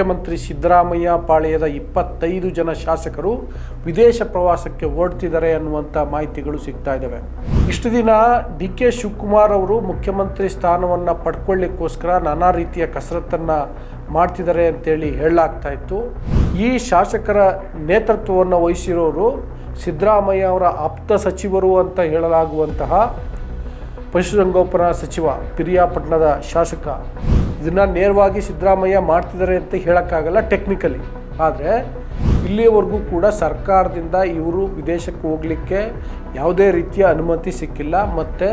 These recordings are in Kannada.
ಮುಖ್ಯಮಂತ್ರಿ ಸಿದ್ದರಾಮಯ್ಯ ಪಾಳ್ಯದ ಇಪ್ಪತ್ತೈದು ಜನ ಶಾಸಕರು ವಿದೇಶ ಪ್ರವಾಸಕ್ಕೆ ಹೊರಡ್ತಿದ್ದಾರೆ ಅನ್ನುವಂಥ ಮಾಹಿತಿಗಳು ಸಿಗ್ತಾ ಇದ್ದಾವೆ. ಇಷ್ಟು ದಿನ ಡಿ ಕೆ ಶಿವಕುಮಾರ್ ಅವರು ಮುಖ್ಯಮಂತ್ರಿ ಸ್ಥಾನವನ್ನು ಪಡ್ಕೊಳ್ಳಿಕ್ಕೋಸ್ಕರ ನಾನಾ ರೀತಿಯ ಕಸರತ್ತನ್ನು ಮಾಡ್ತಿದ್ದಾರೆ ಅಂತೇಳಿ ಹೇಳಲಾಗ್ತಾ ಇತ್ತು. ಈ ಶಾಸಕರ ನೇತೃತ್ವವನ್ನು ವಹಿಸಿರೋರು ಸಿದ್ದರಾಮಯ್ಯ ಅವರ ಆಪ್ತ ಸಚಿವರು ಅಂತ ಹೇಳಲಾಗುವಂತಹ ಪಶುಸಂಗೋಪನಾ ಸಚಿವ ಪಿರಿಯಾಪಟ್ಟಣದ ಶಾಸಕ ಇದನ್ನು ನೇರವಾಗಿ ಸಿದ್ದರಾಮಯ್ಯ ಮಾಡ್ತಿದ್ದಾರೆ ಅಂತ ಹೇಳೋಕ್ಕಾಗಲ್ಲ ಟೆಕ್ನಿಕಲಿ ಆದರೆ ಇಲ್ಲಿಯವರೆಗೂ ಕೂಡ ಸರ್ಕಾರದಿಂದ ಇವರು ವಿದೇಶಕ್ಕೆ ಹೋಗಲಿಕ್ಕೆ ಯಾವುದೇ ರೀತಿಯ ಅನುಮತಿ ಸಿಕ್ಕಿಲ್ಲ ಮತ್ತು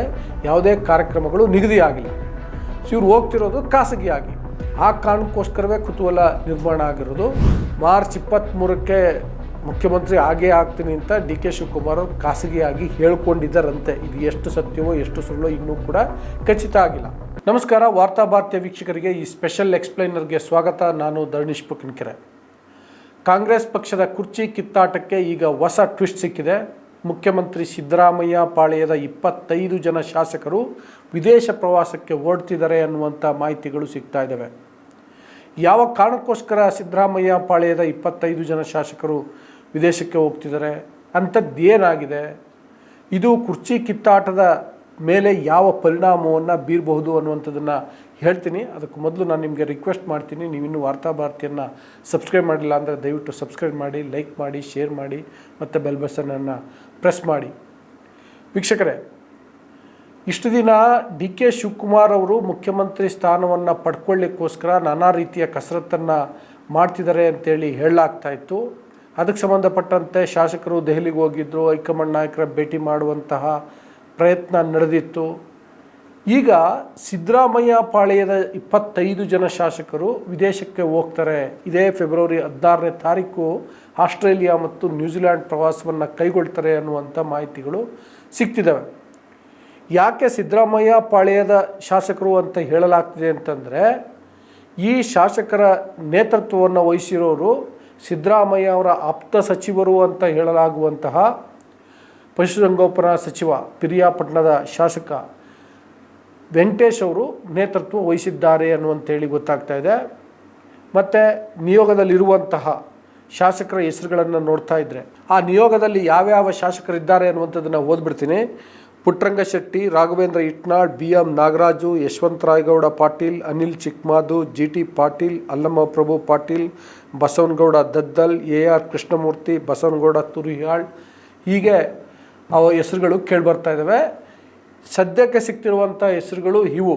ಯಾವುದೇ ಕಾರ್ಯಕ್ರಮಗಳು ನಿಗದಿಯಾಗಿಲ್ಲ. ಸೊ ಇವ್ರು ಹೋಗ್ತಿರೋದು ಖಾಸಗಿಯಾಗಿ. ಆ ಕಾರಣಕ್ಕೋಸ್ಕರವೇ ಕುತೂಹಲ ನಿರ್ಮಾಣ ಆಗಿರೋದು. ಮಾರ್ಚ್ ಇಪ್ಪತ್ತ್ಮೂರಕ್ಕೆ ಮುಖ್ಯಮಂತ್ರಿ ಆಗೇ ಆಗ್ತೀನಿ ಅಂತ ಡಿ ಕೆ ಶಿವಕುಮಾರ್ ಖಾಸಗಿಯಾಗಿ ಹೇಳ್ಕೊಂಡಿದ್ದಾರಂತೆ. ಇದು ಎಷ್ಟು ಸತ್ಯವೋ, ಎಷ್ಟು ಸುಳ್ಳೋ ಇನ್ನೂ ಕೂಡ ಖಚಿತ ಆಗಿಲ್ಲ. ನಮಸ್ಕಾರ, ವಾರ್ತಾ ಭಾರತೀಯ ವೀಕ್ಷಕರಿಗೆ ಈ ಸ್ಪೆಷಲ್ ಎಕ್ಸ್ಪ್ಲೈನರ್ಗೆ ಸ್ವಾಗತ. ನಾನು ಧರ್ಣೀಶ್ ಪುಕ್ಕಿನ್ಕೆರೆ. ಕಾಂಗ್ರೆಸ್ ಪಕ್ಷದ ಕುರ್ಚಿ ಕಿತ್ತಾಟಕ್ಕೆ ಈಗ ಹೊಸ ಟ್ವಿಸ್ಟ್ ಸಿಕ್ಕಿದೆ. ಮುಖ್ಯಮಂತ್ರಿ ಸಿದ್ದರಾಮಯ್ಯ ಪಾಳೆಯದ ಇಪ್ಪತ್ತೈದು ಜನ ಶಾಸಕರು ವಿದೇಶ ಪ್ರವಾಸಕ್ಕೆ ಓಡ್ತಿದ್ದಾರೆ ಅನ್ನುವಂಥ ಮಾಹಿತಿಗಳು ಸಿಗ್ತಾ ಇದ್ದಾವೆ. ಯಾವ ಕಾರಣಕ್ಕೋಸ್ಕರ ಸಿದ್ದರಾಮಯ್ಯ ಪಾಳೆಯದ ಇಪ್ಪತ್ತೈದು ಜನ ಶಾಸಕರು ವಿದೇಶಕ್ಕೆ ಹೋಗ್ತಿದ್ದಾರೆ? ಅಂಥದ್ದು ಏನಾಗಿದೆ ಇದು ಕುರ್ಚಿ ಕಿತ್ತಾಟದ ಮೇಲೆ ಯಾವ ಪರಿಣಾಮವನ್ನು ಬೀರಬಹುದು ಅನ್ನುವಂಥದ್ದನ್ನು ಹೇಳ್ತೀನಿ. ಅದಕ್ಕೆ ಮೊದಲು ನಾನು ನಿಮಗೆ ರಿಕ್ವೆಸ್ಟ್ ಮಾಡ್ತೀನಿ. ನೀವಿನ್ನೂ ವಾರ್ತಾಭಾರತಿಯನ್ನು ಸಬ್ಸ್ಕ್ರೈಬ್ ಮಾಡಿಲ್ಲ ಅಂದರೆ ದಯವಿಟ್ಟು ಸಬ್ಸ್ಕ್ರೈಬ್ ಮಾಡಿ ಲೈಕ್ ಮಾಡಿ ಶೇರ್ ಮಾಡಿ, ಮತ್ತು ಬೆಲ್ ಬಸನನ್ನು ಪ್ರೆಸ್ ಮಾಡಿ. ವೀಕ್ಷಕರೇ, ಇಷ್ಟು ದಿನ ಡಿ ಕೆ ಶಿವಕುಮಾರ್ ಅವರು ಮುಖ್ಯಮಂತ್ರಿ ಸ್ಥಾನವನ್ನು ಪಡ್ಕೊಳ್ಳಿಕ್ಕೋಸ್ಕರ ನಾನಾ ರೀತಿಯ ಕಸರತ್ತನ್ನು ಮಾಡ್ತಿದ್ದಾರೆ ಅಂತೇಳಿ ಹೇಳಲಾಗ್ತಾ ಇತ್ತು. ಅದಕ್ಕೆ ಸಂಬಂಧಪಟ್ಟಂತೆ ಶಾಸಕರು ದೆಹಲಿಗೆ ಹೋಗಿದ್ದರು ಹೈಕಮಾಂಡ್ ನಾಯಕರ ಭೇಟಿ ಮಾಡುವಂತಹ ಪ್ರಯತ್ನ ನಡೆದಿತ್ತು. ಈಗ ಸಿದ್ದರಾಮಯ್ಯ ಪಾಳ್ಯದ ಇಪ್ಪತ್ತೈದು ಜನ ಶಾಸಕರು ವಿದೇಶಕ್ಕೆ ಹೋಗ್ತಾರೆ. ಇದೇ ಫೆಬ್ರವರಿ ಹದಿನಾರನೇ ತಾರೀಕು ಆಸ್ಟ್ರೇಲಿಯಾ ಮತ್ತು ನ್ಯೂಜಿಲ್ಯಾಂಡ್ ಪ್ರವಾಸವನ್ನು ಕೈಗೊಳ್ತಾರೆ ಅನ್ನುವಂಥ ಮಾಹಿತಿಗಳು ಸಿಗ್ತಿದ್ದಾವೆ ಯಾಕೆ ಸಿದ್ದರಾಮಯ್ಯ ಪಾಳ್ಯದ ಶಾಸಕರು ಅಂತ ಹೇಳಲಾಗ್ತಿದೆ ಅಂತಂದರೆ, ಈ ಶಾಸಕರ ನೇತೃತ್ವವನ್ನು ವಹಿಸಿರೋರು ಸಿದ್ದರಾಮಯ್ಯ ಅವರ ಆಪ್ತ ಸಚಿವರು ಅಂತ ಹೇಳಲಾಗುವಂತಹ ಪಶುಸಂಗೋಪನಾ ಸಚಿವ ಪಿರಿಯಾಪಟ್ಟಣದ ಶಾಸಕ ವೆಂಕಟೇಶ್ ಅವರು ನೇತೃತ್ವ ವಹಿಸಿದ್ದಾರೆ ಅನ್ನುವಂಥೇಳಿ ಗೊತ್ತಾಗ್ತಾ ಇದೆ. ಮತ್ತು ನಿಯೋಗದಲ್ಲಿರುವಂತಹ ಶಾಸಕರ ಹೆಸರುಗಳನ್ನು ನೋಡ್ತಾ ಇದ್ದರೆ ಆ ನಿಯೋಗದಲ್ಲಿ ಯಾವ್ಯಾವ ಶಾಸಕರಿದ್ದಾರೆ ಅನ್ನುವಂಥದ್ದನ್ನು ಓದ್ಬಿಡ್ತೀನಿ. Puttaranga Shetty, Raghavendra Itnal B M Nagaraju Yashavantharayagowda Patil, Anil Chikmadu G T Patil, Allamma Prabhu Patil, Basavanagouda Daddal, A R Krishnamurthy, Basavanagouda Turiyal ಹೀಗೆ ಅವ ಹೆಸರುಗಳು ಕೇಳಿಬರ್ತಾ ಇದ್ದಾವೆ ಸದ್ಯಕ್ಕೆ ಸಿಗ್ತಿರುವಂಥ ಹೆಸರುಗಳು ಇವು.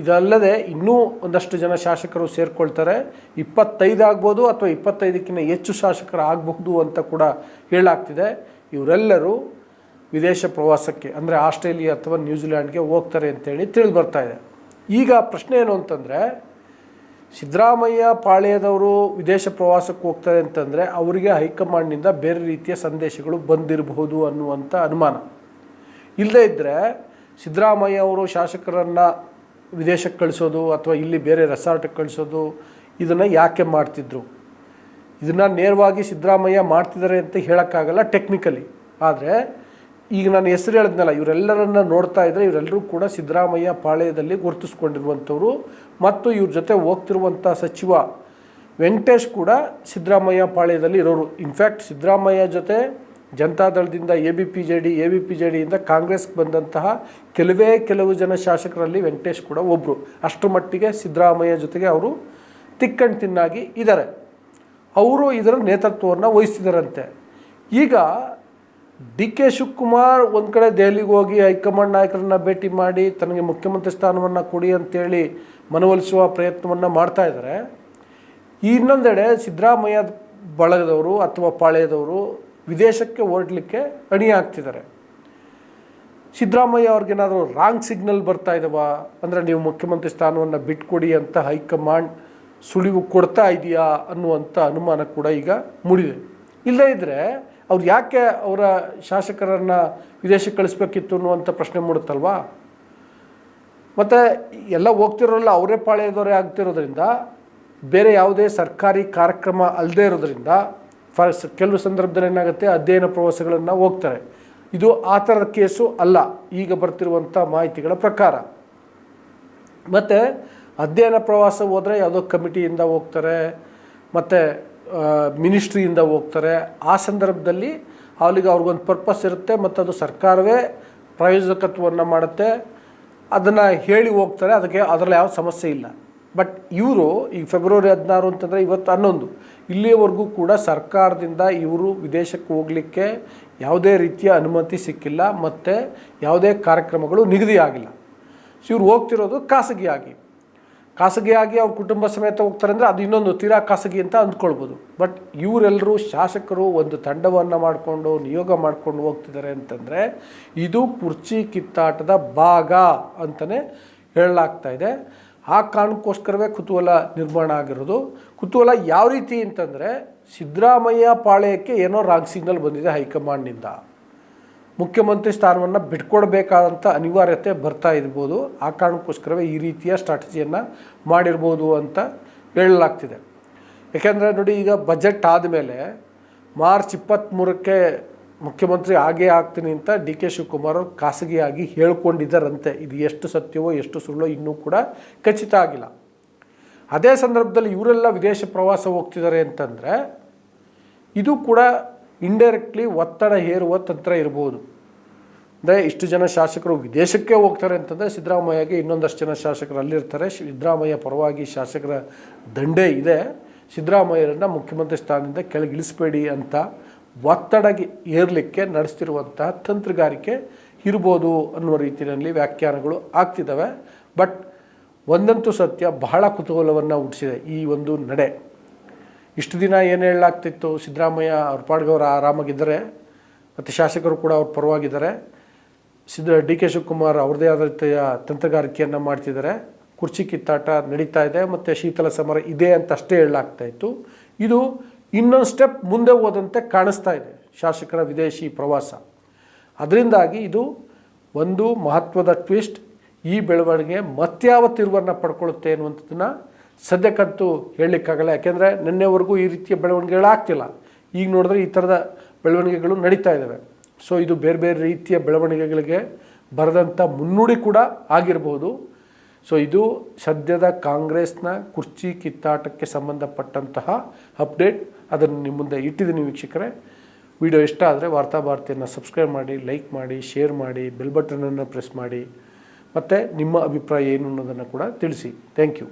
ಇದಲ್ಲದೆ ಇನ್ನೂ ಒಂದಷ್ಟು ಜನ ಶಾಸಕರು ಸೇರಿಕೊಳ್ತಾರೆ. ಇಪ್ಪತ್ತೈದು ಆಗ್ಬೋದು ಅಥವಾ ಇಪ್ಪತ್ತೈದಕ್ಕಿಂತ ಹೆಚ್ಚು ಶಾಸಕರು ಆಗಬಹುದು ಅಂತ ಕೂಡ ಹೇಳಾಗ್ತಿದೆ ಇವರೆಲ್ಲರೂ ವಿದೇಶ ಪ್ರವಾಸಕ್ಕೆ, ಅಂದರೆ ಆಸ್ಟ್ರೇಲಿಯಾ ಅಥವಾ ನ್ಯೂಜಿಲ್ಯಾಂಡ್ಗೆ ಹೋಗ್ತಾರೆ ಅಂತೇಳಿ ತಿಳಿದು ಬರ್ತಾ ಇದೆ. ಈಗ ಪ್ರಶ್ನೆ ಏನು ಅಂತಂದರೆ ಸಿದ್ದರಾಮಯ್ಯ ಪಾಳ್ಯದವರು ವಿದೇಶ ಪ್ರವಾಸಕ್ಕೆ ಹೋಗ್ತಾರೆ ಅಂತಂದರೆ ಅವರಿಗೆ ಹೈಕಮಾಂಡ್ನಿಂದ ಬೇರೆ ರೀತಿಯ ಸಂದೇಶಗಳು ಬಂದಿರಬಹುದು ಅನ್ನುವಂಥ ಅನುಮಾನ. ಇಲ್ಲದೇ ಇದ್ದರೆ ಸಿದ್ದರಾಮಯ್ಯ ಅವರು ಶಾಸಕರನ್ನು ವಿದೇಶಕ್ಕೆ ಕಳಿಸೋದು ಅಥವಾ ಇಲ್ಲಿ ಬೇರೆ ರೆಸಾರ್ಟಿಗೆ ಕಳಿಸೋದು ಇದನ್ನು ಯಾಕೆ ಮಾಡ್ತಿದ್ರು? ಇದನ್ನು ನೇರವಾಗಿ ಸಿದ್ದರಾಮಯ್ಯ ಮಾಡ್ತಿದ್ದಾರೆ ಅಂತ ಹೇಳೋಕ್ಕಾಗಲ್ಲ ಟೆಕ್ನಿಕಲಿ ಆದರೆ ಈಗ ನಾನು ಹೆಸರು ಹೇಳಿದ್ನಲ್ಲ, ಇವರೆಲ್ಲರನ್ನ ನೋಡ್ತಾ ಇದ್ದರೆ ಇವರೆಲ್ಲರೂ ಕೂಡ ಸಿದ್ದರಾಮಯ್ಯ ಪಾಳ್ಯದಲ್ಲಿ ಗುರುತಿಸ್ಕೊಂಡಿರುವಂಥವ್ರು. ಮತ್ತು ಇವ್ರ ಜೊತೆ ಹೋಗ್ತಿರುವಂಥ ಸಚಿವ ವೆಂಕಟೇಶ್ ಕೂಡ ಸಿದ್ದರಾಮಯ್ಯ ಪಾಳ್ಯದಲ್ಲಿ ಇರೋರು. ಇನ್ಫ್ಯಾಕ್ಟ್ ಸಿದ್ದರಾಮಯ್ಯ ಜೊತೆ ಜನತಾದಳದಿಂದ A B P J D, A B P J ಡಿಯಿಂದ ಕಾಂಗ್ರೆಸ್ಗೆ ಬಂದಂತಹ ಕೆಲವೇ ಕೆಲವು ಜನ ಶಾಸಕರಲ್ಲಿ ವೆಂಕಟೇಶ್ ಕೂಡ ಒಬ್ಬರು ಅಷ್ಟರ ಮಟ್ಟಿಗೆ ಸಿದ್ದರಾಮಯ್ಯ ಜೊತೆಗೆ ಅವರು ತಿಕ್ಕಣ್ ತಿನ್ನಾಗಿ ಇದ್ದಾರೆ. ಅವರು ಇದರ ನೇತೃತ್ವವನ್ನು ವಹಿಸ್ತಿದ್ದಾರಂತೆ ಈಗ ಡಿ ಕೆ ಶಿವಕುಮಾರ್ ಒಂದು ಕಡೆ ದೆಹಲಿಗೆ ಹೋಗಿ ಹೈಕಮಾಂಡ್ ನಾಯಕರನ್ನ ಭೇಟಿ ಮಾಡಿ ತನಗೆ ಮುಖ್ಯಮಂತ್ರಿ ಸ್ಥಾನವನ್ನು ಕೊಡಿ ಅಂತೇಳಿ ಮನವೊಲಿಸುವ ಪ್ರಯತ್ನವನ್ನು ಮಾಡ್ತಾ ಇದ್ದಾರೆ ಇನ್ನೊಂದೆಡೆ ಸಿದ್ದರಾಮಯ್ಯ ಬಳಗದವರು ಅಥವಾ ಪಾಳ್ಯದವರು ವಿದೇಶಕ್ಕೆ ಹೊರಡಲಿಕ್ಕೆ ಅಣಿ ಆಗ್ತಿದ್ದಾರೆ ಸಿದ್ದರಾಮಯ್ಯ ಅವ್ರಿಗೇನಾದರೂ ರಾಂಗ್ ಸಿಗ್ನಲ್ ಬರ್ತಾ ಇದ್ದಾವ ಅಂದರೆ ನೀವು ಮುಖ್ಯಮಂತ್ರಿ ಸ್ಥಾನವನ್ನು ಬಿಟ್ಕೊಡಿ ಅಂತ ಹೈಕಮಾಂಡ್ ಸುಳಿವು ಕೊಡ್ತಾ ಇದೆಯಾ ಅನ್ನುವಂಥ ಅನುಮಾನ ಕೂಡ ಈಗ ಮೂಡಿದೆ. ಇಲ್ಲದೇ ಇದ್ದರೆ ಅವ್ರು ಯಾಕೆ ಅವರ ಶಾಸಕರನ್ನು ವಿದೇಶಕ್ಕೆ ಕಳಿಸ್ಬೇಕಿತ್ತು ಅನ್ನುವಂಥ ಪ್ರಶ್ನೆ ಮೂಡುತ್ತಲ್ವಾ? ಮತ್ತು ಎಲ್ಲ ಹೋಗ್ತಿರೋಲ್ಲ, ಅವರೇ ಪಾಳ್ಯದವರೇ ಆಗ್ತಿರೋದ್ರಿಂದ, ಬೇರೆ ಯಾವುದೇ ಸರ್ಕಾರಿ ಕಾರ್ಯಕ್ರಮ ಅಲ್ಲದೇ ಇರೋದ್ರಿಂದ, ಫಾರ್ ಕೆಲವು ಸಂದರ್ಭದಲ್ಲಿ ಏನಾಗುತ್ತೆ, ಅಧ್ಯಯನ ಪ್ರವಾಸಗಳನ್ನು ಹೋಗ್ತಾರೆ. ಇದು ಆ ಥರದ ಕೇಸು ಅಲ್ಲ, ಈಗ ಬರ್ತಿರುವಂಥ ಮಾಹಿತಿಗಳ ಪ್ರಕಾರ. ಮತ್ತು ಅಧ್ಯಯನ ಪ್ರವಾಸ ಹೋದರೆ ಯಾವುದೋ ಕಮಿಟಿಯಿಂದ ಹೋಗ್ತಾರೆ, ಮತ್ತು ಮಿನಿಸ್ಟ್ರಿಯಿಂದ ಹೋಗ್ತಾರೆ. ಆ ಸಂದರ್ಭದಲ್ಲಿ ಅವ್ರಿಗೆ ಅವ್ರಿಗೊಂದು ಪರ್ಪಸ್ ಇರುತ್ತೆ ಮತ್ತು ಅದು ಸರ್ಕಾರವೇ ಪ್ರಾಯೋಜಕತ್ವವನ್ನು ಮಾಡುತ್ತೆ. ಅದನ್ನು ಹೇಳಿ ಹೋಗ್ತಾರೆ. ಅದಕ್ಕೆ ಅದರಲ್ಲಿ ಯಾವ ಸಮಸ್ಯೆ ಇಲ್ಲ. ಬಟ್ ಇವರು ಈಗ ಫೆಬ್ರವರಿ ಹದಿನಾರು ಅಂತಂದರೆ ಇವತ್ತು ಹನ್ನೊಂದು. ಇಲ್ಲಿಯವರೆಗೂ ಕೂಡ ಸರ್ಕಾರದಿಂದ ಇವರು ವಿದೇಶಕ್ಕೆ ಹೋಗಲಿಕ್ಕೆ ಯಾವುದೇ ರೀತಿಯ ಅನುಮತಿ ಸಿಕ್ಕಿಲ್ಲ ಮತ್ತು ಯಾವುದೇ ಕಾರ್ಯಕ್ರಮಗಳು ನಿಗದಿಯಾಗಿಲ್ಲ. ಸೊ ಇವ್ರು ಹೋಗ್ತಿರೋದು ಖಾಸಗಿಯಾಗಿ. ಖಾಸಗಿಯಾಗಿ ಅವ್ರ ಕುಟುಂಬ ಸಮೇತ ಹೋಗ್ತಾರೆ ಅಂದರೆ ಅದು ಇನ್ನೊಂದು ತೀರಾ ಖಾಸಗಿ ಅಂತ ಅಂದ್ಕೊಳ್ಬೋದು. ಬಟ್ ಇವರೆಲ್ಲರೂ ಶಾಸಕರು ಒಂದು ತಂಡವನ್ನು ಮಾಡಿಕೊಂಡು, ನಿಯೋಗ ಮಾಡ್ಕೊಂಡು ಹೋಗ್ತಿದ್ದಾರೆ ಅಂತಂದರೆ ಇದು ಕುರ್ಚಿ ಕಿತ್ತಾಟದ ಭಾಗ ಅಂತಲೇ ಹೇಳಲಾಗ್ತಾ ಇದೆ. ಆ ಕಾರಣಕ್ಕೋಸ್ಕರವೇ ಕುತೂಹಲ ನಿರ್ಮಾಣ ಆಗಿರೋದು. ಕುತೂಹಲ ಯಾವ ರೀತಿ ಅಂತಂದರೆ ಸಿದ್ದರಾಮಯ್ಯ ಪಾಳ್ಯಕ್ಕೆ ಏನೋ ರಾಂಗ್ ಸಿಗ್ನಲ್ ಬಂದಿದೆ ಹೈಕಮಾಂಡ್ನಿಂದ. ಮುಖ್ಯಮಂತ್ರಿ ಸ್ಥಾನವನ್ನು ಬಿಟ್ಕೊಡ್ಬೇಕಾದಂಥ ಅನಿವಾರ್ಯತೆ ಬರ್ತಾ ಇರ್ಬೋದು. ಆ ಕಾರಣಕ್ಕೋಸ್ಕರವೇ ಈ ರೀತಿಯ ಸ್ಟ್ರಾಟಜಿಯನ್ನು ಮಾಡಿರ್ಬೋದು ಅಂತ ಹೇಳಲಾಗ್ತಿದೆ. ಏಕೆಂದರೆ ನೋಡಿ, ಈಗ ಬಜೆಟ್ ಆದಮೇಲೆ ಮಾರ್ಚ್ ಇಪ್ಪತ್ತ್ಮೂರಕ್ಕೆ ಮುಖ್ಯಮಂತ್ರಿ ಆಗೇ ಆಗ್ತೀನಿ ಅಂತ ಡಿ ಕೆ ಶಿವಕುಮಾರ್ ಅವರು ಖಾಸಗಿಯಾಗಿ ಹೇಳ್ಕೊಂಡಿದ್ದಾರಂತೆ. ಇದು ಎಷ್ಟು ಸತ್ಯವೋ, ಎಷ್ಟು ಸುಳ್ಳೋ ಇನ್ನೂ ಕೂಡ ಖಚಿತ ಆಗಿಲ್ಲ. ಅದೇ ಸಂದರ್ಭದಲ್ಲಿ ಇವರೆಲ್ಲ ವಿದೇಶ ಪ್ರವಾಸ ಹೋಗ್ತಿದ್ದಾರೆ ಅಂತಂದರೆ ಇದು ಕೂಡ ಇಂಡೈರೆಕ್ಟ್ಲಿ ಒತ್ತಡ ಹೇರುವ ತಂತ್ರ ಇರ್ಬೋದು. ಅಂದರೆ ಇಷ್ಟು ಜನ ಶಾಸಕರು ವಿದೇಶಕ್ಕೆ ಹೋಗ್ತಾರೆ ಅಂತಂದರೆ ಸಿದ್ದರಾಮಯ್ಯಗೆ ಇನ್ನೊಂದಷ್ಟು ಜನ ಶಾಸಕರು ಅಲ್ಲಿರ್ತಾರೆ. ಸಿದ್ದರಾಮಯ್ಯ ಪರವಾಗಿ ಶಾಸಕರ ದಂಡೆ ಇದೆ. ಸಿದ್ದರಾಮಯ್ಯರನ್ನು ಮುಖ್ಯಮಂತ್ರಿ ಸ್ಥಾನದಿಂದ ಕೆಳಗಿಳಿಸಬೇಡಿ ಅಂತ ಒತ್ತಡಗೆ ಏರಲಿಕ್ಕೆ ನಡೆಸ್ತಿರುವಂತಹ ತಂತ್ರಗಾರಿಕೆ ಇರ್ಬೋದು ಅನ್ನುವ ರೀತಿಯಲ್ಲಿ ವ್ಯಾಖ್ಯಾನಗಳು ಆಗ್ತಿದ್ದಾವೆ. ಬಟ್ ಒಂದಂತೂ ಸತ್ಯ, ಬಹಳ ಕುತೂಹಲವನ್ನು ಹುಟ್ಟಿಸಿದೆ ಈ ಒಂದು ನಡೆ. ಇಷ್ಟು ದಿನ ಏನು ಹೇಳಲಾಗ್ತಿತ್ತು, ಸಿದ್ದರಾಮಯ್ಯ ಅವ್ರ ಪಾಡ್ಗವ್ರು ಆರಾಮಾಗಿದ್ದಾರೆ, ಮತ್ತು ಶಾಸಕರು ಕೂಡ ಅವ್ರ ಪರವಾಗಿದ್ದಾರೆ. ಸಿದ್ದ, ಡಿ ಕೆ ಶಿವಕುಮಾರ್ ಅವ್ರದೇ ಆದ ರೀತಿಯ ತಂತ್ರಗಾರಿಕೆಯನ್ನು ಮಾಡ್ತಿದ್ದಾರೆ. ಕುರ್ಚಿ ಕಿತ್ತಾಟ ನಡೀತಾ ಇದೆ, ಮತ್ತು ಶೀತಲ ಸಮರ ಇದೆ ಅಂತ ಅಷ್ಟೇ ಹೇಳಲಾಗ್ತಾ ಇತ್ತು. ಇದು ಇನ್ನೊಂದು ಸ್ಟೆಪ್ ಮುಂದೆ ಹೋದಂತೆ ಕಾಣಿಸ್ತಾ ಇದೆ ಶಾಸಕರ ವಿದೇಶಿ ಪ್ರವಾಸ. ಅದರಿಂದಾಗಿ ಇದು ಒಂದು ಮಹತ್ವದ ಟ್ವಿಸ್ಟ್, ಈ ಬೆಳವಣಿಗೆ ಮತ್ಯಾವ ತಿರುವನ್ನು ಪಡ್ಕೊಳ್ಳುತ್ತೆ ಅನ್ನುವಂಥದ್ದನ್ನು ಸದ್ಯಕ್ಕಂತೂ ಹೇಳಲಿಕ್ಕಾಗಲ್ಲ. ಯಾಕೆಂದರೆ ನಿನ್ನೆವರೆಗೂ ಈ ರೀತಿಯ ಬೆಳವಣಿಗೆಗಳಾಗ್ತಿಲ್ಲ. ಈಗ ನೋಡಿದ್ರೆ ಈ ಥರದ ಬೆಳವಣಿಗೆಗಳು ನಡೀತಾ ಇದ್ದಾವೆ. ಸೊ ಇದು ಬೇರೆ ಬೇರೆ ರೀತಿಯ ಬೆಳವಣಿಗೆಗಳಿಗೆ ಬರೆದಂಥ ಮುನ್ನುಡಿ ಕೂಡ ಆಗಿರಬಹುದು ಸೊ ಇದು ಸದ್ಯದ ಕಾಂಗ್ರೆಸ್ನ ಕುರ್ಚಿ ಕಿತ್ತಾಟಕ್ಕೆ ಸಂಬಂಧಪಟ್ಟಂತಹ ಅಪ್ಡೇಟ್. ಅದನ್ನು ನಿಮ್ಮ ಮುಂದೆ ಇಟ್ಟಿದ್ದೀನಿ ವೀಕ್ಷಕರೇ. ವಿಡಿಯೋ ಇಷ್ಟ ಆದರೆ ವಾರ್ತಾ ಭಾರತಿಯನ್ನು ಸಬ್ಸ್ಕ್ರೈಬ್ ಮಾಡಿ, ಲೈಕ್ ಮಾಡಿ, ಶೇರ್ ಮಾಡಿ, ಬೆಲ್ ಬಟನನ್ನು ಪ್ರೆಸ್ ಮಾಡಿ. ಮತ್ತು ನಿಮ್ಮ ಅಭಿಪ್ರಾಯ ಏನು ಅನ್ನೋದನ್ನು ಕೂಡ ತಿಳಿಸಿ. Thank you